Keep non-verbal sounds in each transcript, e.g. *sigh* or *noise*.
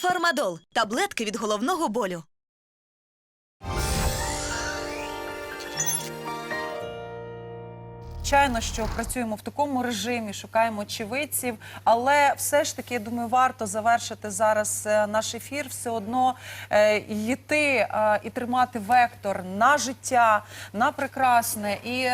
Фармадол таблетки від головного болю. Звичайно, що працюємо в такому режимі, шукаємо очевидців, але все ж таки, я думаю, варто завершити зараз е, наш ефір, все одно е, йти е, і тримати вектор на життя, на прекрасне. І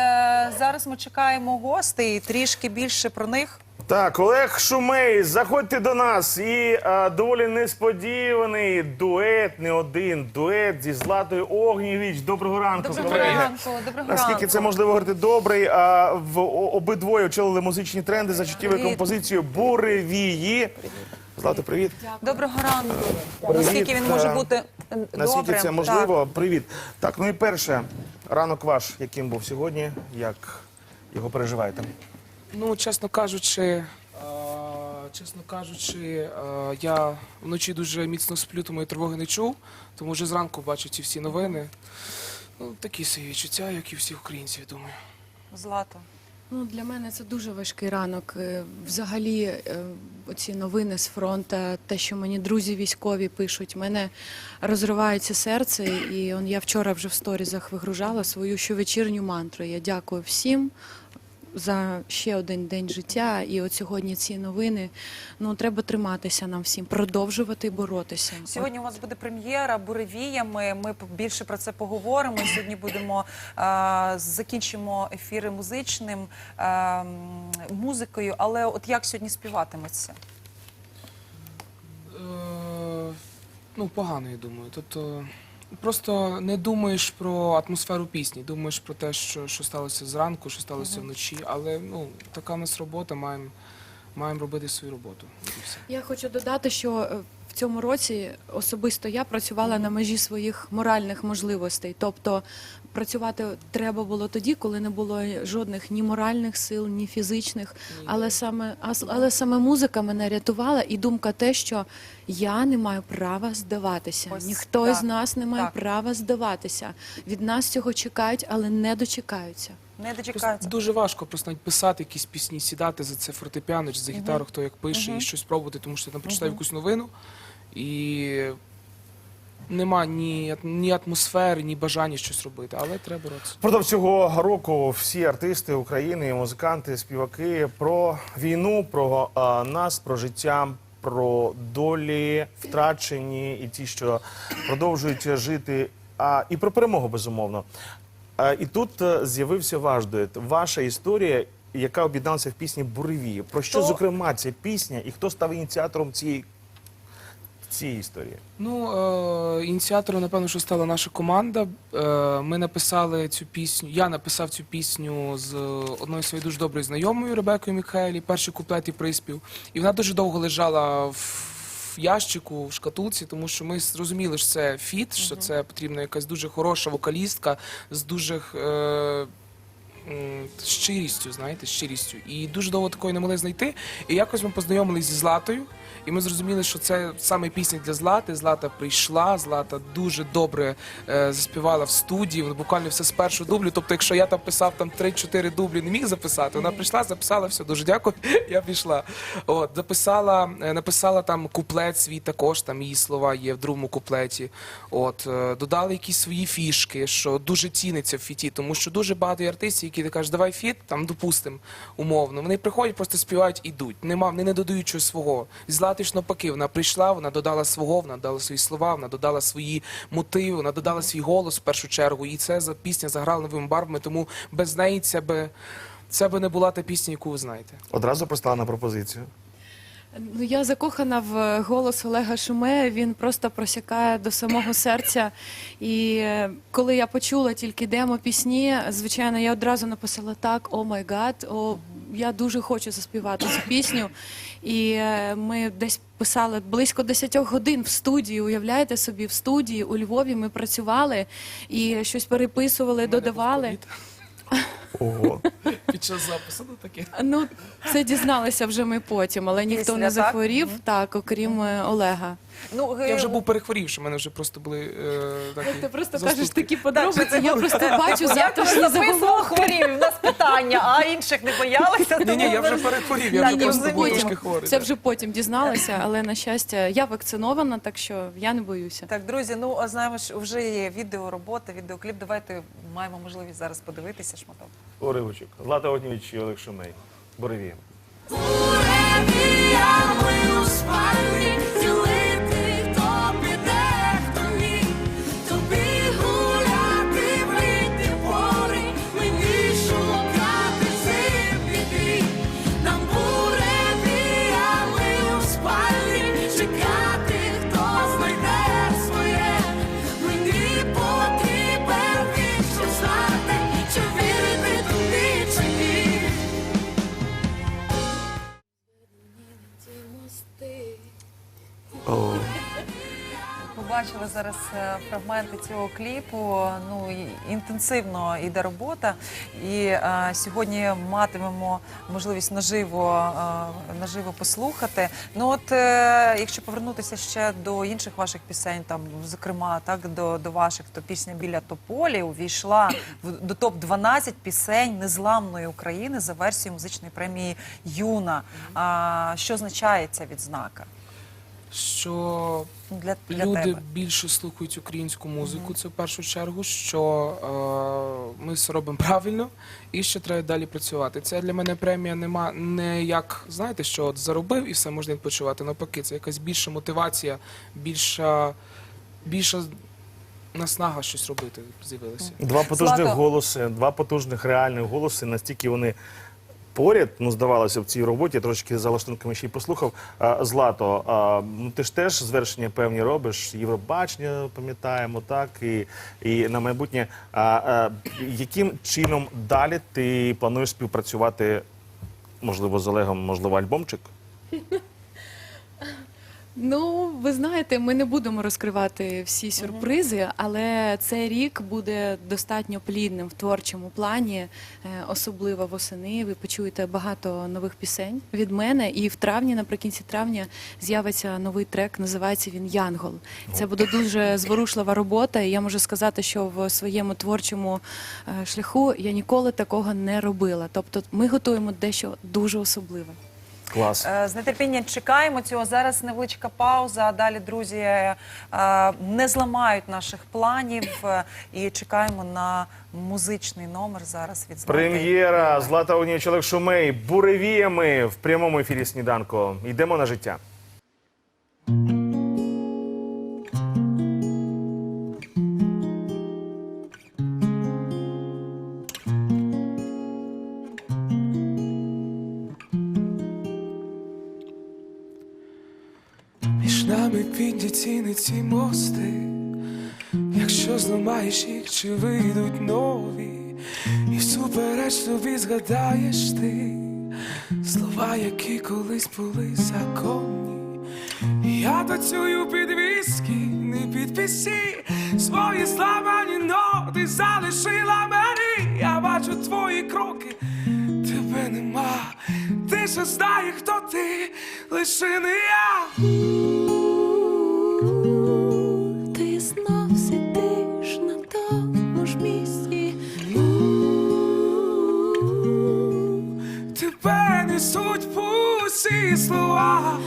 зараз ми чекаємо гостей, трішки більше про них. Так, Олег Шумей, заходьте до нас. І а, доволі несподіваний дует, не один дует зі Златою Огнєвіч. Доброго ранку. Доброго колеги. ранку, доброго Наскільки ранку. це можливо говорити добрий, а в о- обидвоє очолили музичні тренди за чуттєвою Привіт. композицією Буревії. Злато, привіт. Доброго ранку. Наскільки він може е, бути е, Наскільки добрим. це можливо? Привіт. Так, ну і перше, ранок ваш, яким був сьогодні, як його переживаєте? Ну, чесно кажучи, е, чесно кажучи, е, я вночі дуже міцно сплю, тому я тривоги не чув, тому вже зранку бачу ці всі новини. Ну, такі собі відчуття, як і всі українці, я думаю. Так, Злато. Ну, для мене це дуже важкий ранок. Е, Взагалі, оці новини з фронту, те, що мені друзі військові пишуть, мене розривається серце. І он, я вчора вже в сторізах вигружала свою щовечірню мантру. Я дякую всім за ще один день життя. І от сьогодні ці новини. Ну, треба триматися нам всім, продовжувати боротися. Сьогодні у вас буде прем'єра буревіями. Ми більше про це поговоримо. Сьогодні будемо е, закінчимо ефіри музичним е, музикою. Але от як сьогодні співатиметься? Е, ну, погано, я думаю. Тобто, просто не думаєш про атмосферу пісні, думаєш про те, що, що сталося зранку, що сталося вночі. Але ну, така в нас робота, маємо маємо робити свою роботу. І все. Я хочу додати, що е, цьому році особисто я працювала на межі своїх моральних можливостей. Тобто працювати треба було тоді, коли не було жодних ні моральних сил, ні фізичних. Але саме але саме музика мене рятувала, і думка те, що я не маю права здаватися. Ось Ніхто так, із нас не має так. права здаватися. Від нас цього чекають, але не дочекаються. Не дочекаються. дуже важко просто навіть писати якісь пісні, сідати за це фортепіано чи за гітару, хто як пише, і щось пробувати, тому що ти там прочитав якусь новину і нема ні, ні атмосфери, ні бажання щось робити, але треба боротися. Впродовж цього року всі артисти України, музиканти, співаки про війну, про а, нас, про життя, про долі втрачені і ті, що продовжують жити, а і про перемогу безумовно. І тут е, з'явився ваш дует, ваша історія, яка об'єдналася в пісні Буревії. Про що, Хто- зокрема, ця пісня і хто став ініціатором цієї, цієї історії? Ну, е, ініціатором, напевно, що стала наша команда. Е, ми написали цю пісню. Я написав цю пісню з одною своєю дуже доброю знайомою Ребекою Мікхелі, перший куплет і приспів. І вона дуже довго лежала в в ящику, в шкатулці, тому що ми зрозуміли, що це фіт, що це потрібна якась дуже хороша вокалістка з дуже. Е, щирістю, знаєте, щирістю. І дуже довго такої не могли знайти. І якось ми познайомилися зі Златою, і ми зрозуміли, що це саме пісня для Злати. Злата прийшла, Злата дуже добре е, заспівала в студії, буквально все з першого дублю. Тобто, якщо я там писав там 3-4 дублі, не міг записати, вона прийшла, записала все, дуже дякую, *laughs* я пішла. От, записала, е, написала там куплет свій також, там її слова є в другому куплеті. От, е, додали якісь свої фішки, що дуже ціниться в фіті, тому що дуже багато є артистів, які ти кажеш, давай фіт, там допустим, умовно. Вони приходять, просто співають, ідуть. Нема, вони не додають чогось свого. Злати ж навпаки, вона прийшла, вона додала свого, вона дала свої слова, вона додала свої мотиви, вона додала свій голос в першу чергу. І це за пісня заграла новими барвами, тому без неї це би. Це би не була та пісня, яку ви знаєте. Одразу пристала на пропозицію. Ну, я закохана в голос Олега Шумея. Він просто просякає до самого серця. І е, коли я почула тільки демо пісні, звичайно, я одразу написала так: о май гад, о, я дуже хочу заспівати цю пісню. І е, ми десь писали близько 10 годин в студії. Уявляєте собі, в студії у Львові ми працювали і щось переписували, додавали. *laughs* Ого. *laughs* Під час запису ну таке. Ну, це дізналися вже ми потім, але ніхто Після, не так? захворів, так, окрім е, Олега. Ну, Я вже був перехворівши, в мене вже просто були е, такі Ти просто заступки. кажеш такі подробиці, я просто *laughs* бачу Я завтрашні заголовки. хворів, у нас питання, а інших не боялися. Ні, ні, тому я вже ми- перехворів, я Так, вже просто був трошки хворий. Це так. вже потім дізналася, але на щастя, я вакцинована, так що я не боюся. Так, друзі, ну а знаємо, що вже є відео, робота, відеокліп. Давайте маємо можливість зараз подивитися шматок. Уривочок. Злата Огнівич і Олег Шумей. Буревіємо. Буревіями у спальні Побачили зараз е, фрагменти цього кліпу. Ну інтенсивно йде робота. І е, сьогодні матимемо можливість наживо, е, наживо послухати. Ну от е, якщо повернутися ще до інших ваших пісень, там зокрема, так до, до ваших, то пісня біля тополі увійшла в до топ 12 пісень незламної України за версією музичної премії Юна. А, що означає ця відзнака Що для, для Люди тебе? більше слухають українську музику, це в першу чергу, що е, ми все робимо правильно і ще треба далі працювати. Це для мене премія нема не як, знаєте, що от заробив і все можна відпочивати. Навпаки, це якась більша мотивація, більша, більша наснага щось робити з'явилася. Два потужних Злато. голоси, два потужних реальних голоси, настільки вони поряд, ну здавалося, в цій роботі, я трошки за лаштунками ще й послухав. А, Злато, а, ну ти ж теж звершення певні робиш, Євробачення пам'ятаємо, так, і, і на майбутнє. А, а, яким чином далі ти плануєш співпрацювати, можливо, з Олегом, можливо, альбомчик? *laughs* Ну, ви знаєте, ми не будемо розкривати всі сюрпризи, але цей рік буде достатньо плідним в творчому плані, е, особливо восени. Ви почуєте багато нових пісень від мене. І в травні, наприкінці травня, з'явиться новий трек. Називається він Янгол. Це буде дуже зворушлива робота. І я можу сказати, що в своєму творчому е, шляху я ніколи такого не робила. Тобто, ми готуємо дещо дуже особливе. Клас. Е, З нетерпінням чекаємо цього. Зараз невеличка пауза. а Далі друзі е, не зламають наших планів е, і чекаємо на музичний номер зараз від Злати. Прем'єра Злата Олег Шумей, буревіями в прямому ефірі сніданку. Йдемо на життя. Ці мости, якщо зламаєш їх, чи вийдуть нові, і всупереч тобі згадаєш ти слова, які колись були законні. Я танцюю під віскі, не під пісі, свої зламані ноти залишила мені. Я бачу твої кроки, тебе нема. Ти ще знає, хто ти, лише не я. Пусті слова.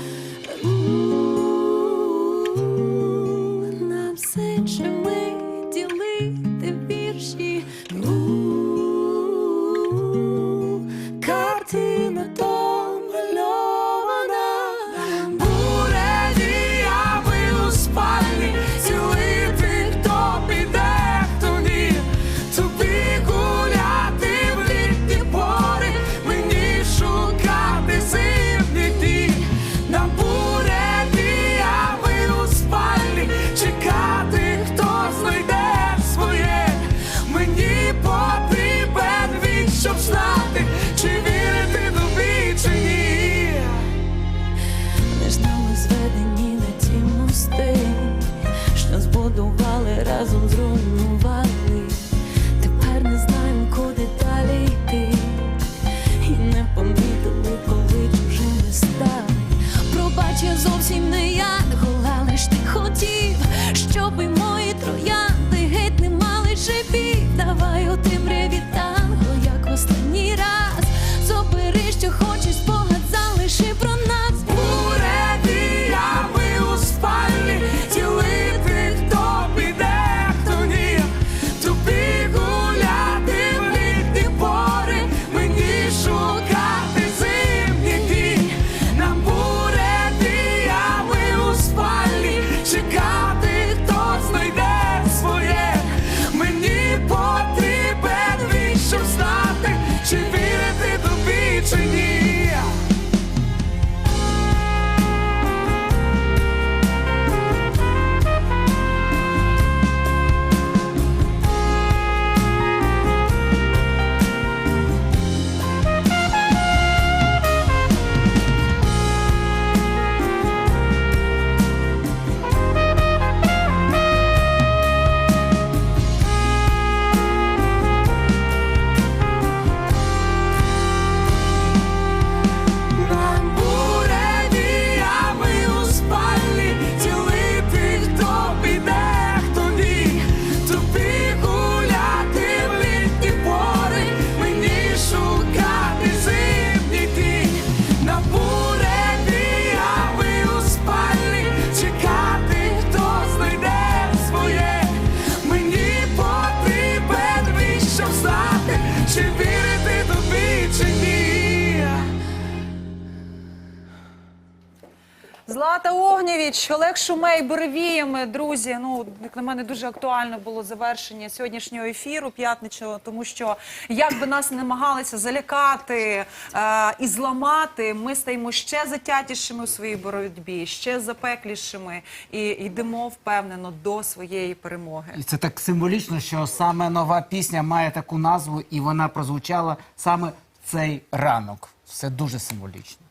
Злата Огнєвіч, Олег Шумей, Буревіями, друзі. Ну, як на мене дуже актуально було завершення сьогоднішнього ефіру п'ятничного, тому що як би нас намагалися залякати е, і зламати, ми стаємо ще затятішими у своїй боротьбі, ще запеклішими і йдемо впевнено до своєї перемоги. І це так символічно, що саме нова пісня має таку назву, і вона прозвучала саме цей ранок. Все дуже символічно.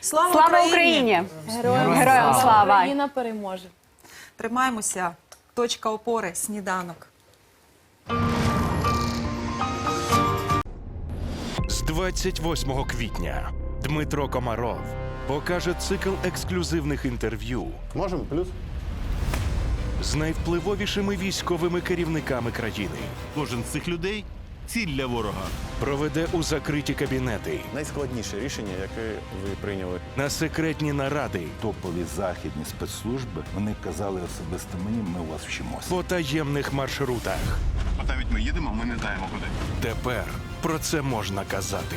Слава, Слава Україні! Україні! Героям слава! Україна переможе. Тримаємося. Точка опори, сніданок. З 28 квітня Дмитро Комаров покаже цикл ексклюзивних інтерв'ю Можемо плюс? з найвпливовішими військовими керівниками країни. Кожен з цих людей ціль для ворога. Проведе у закриті кабінети Найскладніше рішення, яке ви прийняли. на секретні наради топові західні спецслужби, вони казали особисто мені, ми у вас вчимося. по таємних маршрутах. От навіть ми їдемо, ми не знаємо куди. Тепер про це можна казати.